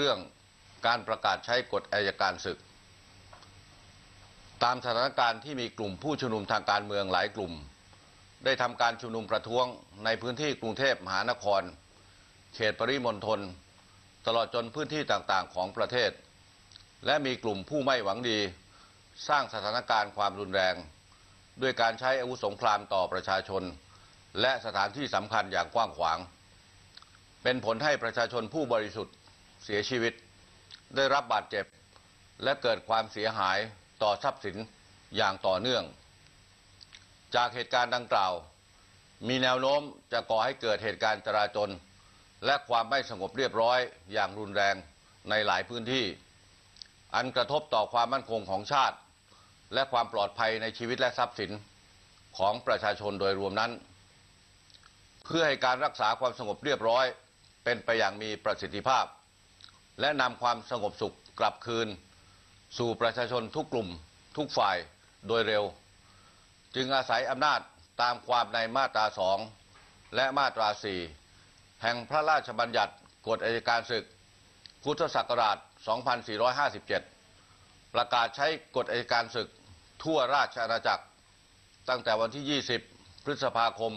เรื่องการประกาศใช้กฎอายการศึก ตามสถานการณ์ที่มีกลุ่มผู้ชุมนุมทางการเมืองหลายกลุ่ม ได้ทำการชุมนุมประท้วงในพื้นที่กรุงเทพมหานคร เขตปริมณฑลตลอดจนพื้นที่ต่างๆของประเทศ และมีกลุ่มผู้ไม่หวังดี สร้างสถานการณ์ความรุนแรง ด้วยการใช้อาวุธสงครามต่อประชาชน และสถานที่สำคัญอย่างกว้างขวาง เป็นผลให้ประชาชนผู้บริสุทธิ์ เสียชีวิต ได้รับบาดเจ็บ และเกิดความเสียหายต่อทรัพย์สินอย่างต่อเนื่อง จากเหตุการณ์ดังกล่าว มีแนวโน้มจะก่อให้เกิดเหตุการณ์จราจนและความไม่สงบเรียบร้อยอย่างรุนแรงในหลายพื้นที่ อันกระทบต่อความมั่นคงของชาติ และความปลอดภัยในชีวิตและทรัพย์สินของประชาชนโดยรวมนั้น เพื่อให้การรักษาความสงบเรียบร้อยเป็นไปอย่างมีประสิทธิภาพ และนำความสงบสุขกลับคืน สู่ประชาชนทุกกลุ่มทุกฝ่ายโดยเร็ว จึงอาศัยอำนาจตามความในมาตราสองและมาตราสี่แห่งพระราชบัญญัติกฎอัยการศึก พุทธศักราช 2457 ประกาศใช้กฎอัยการศึกทั่วราชอาณาจักร ตั้งแต่วันที่ 20 พฤษภาคม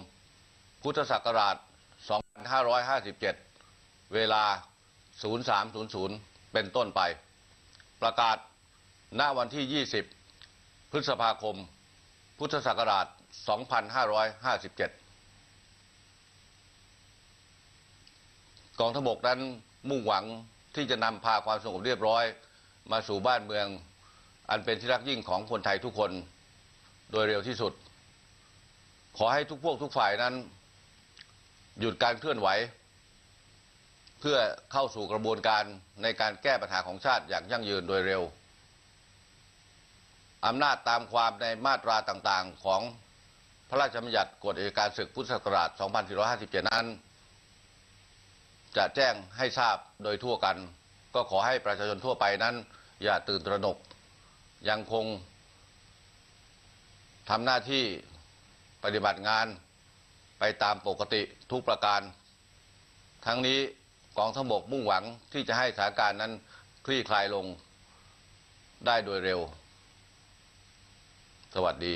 พุทธศักราช 2557 เวลา 0300 เป็นต้นไป ประกาศณวันที่ 20 พฤษภาคม พุทธศักราช 2557กองทพบกนั้นมุ่งหวังที่จะนำพาความสงบเรียบร้อย มาสู่บ้านเมือง อันเป็นที่รักยิ่งของคนไทยทุกคนโดยเร็วที่สุด ขอให้ทุกพวกทุกฝ่ายนั้น หยุดการเคลื่อนไหว เพื่อเข้าสู่กระบวนการในการแก้ปัญหาของชาติอย่างยั่งยืนโดยเร็ว อำนาจตามความในมาตราต่างๆ ของพระราชบัญญัติกฎอัยการศึกพุทธศักราช 2457 นั้น จะแจ้งให้ทราบโดยทั่วกัน ก็ขอให้ประชาชนทั่วไปนั้น อย่าตื่นตระหนก ยังคงทำหน้าที่ปฏิบัติงานไปตามปกติทุกประการ ทั้งนี้ กองทัพบกมุ่งหวังที่จะให้สถานการณ์นั้นคลี่คลายลงได้โดยเร็ว สวัสดี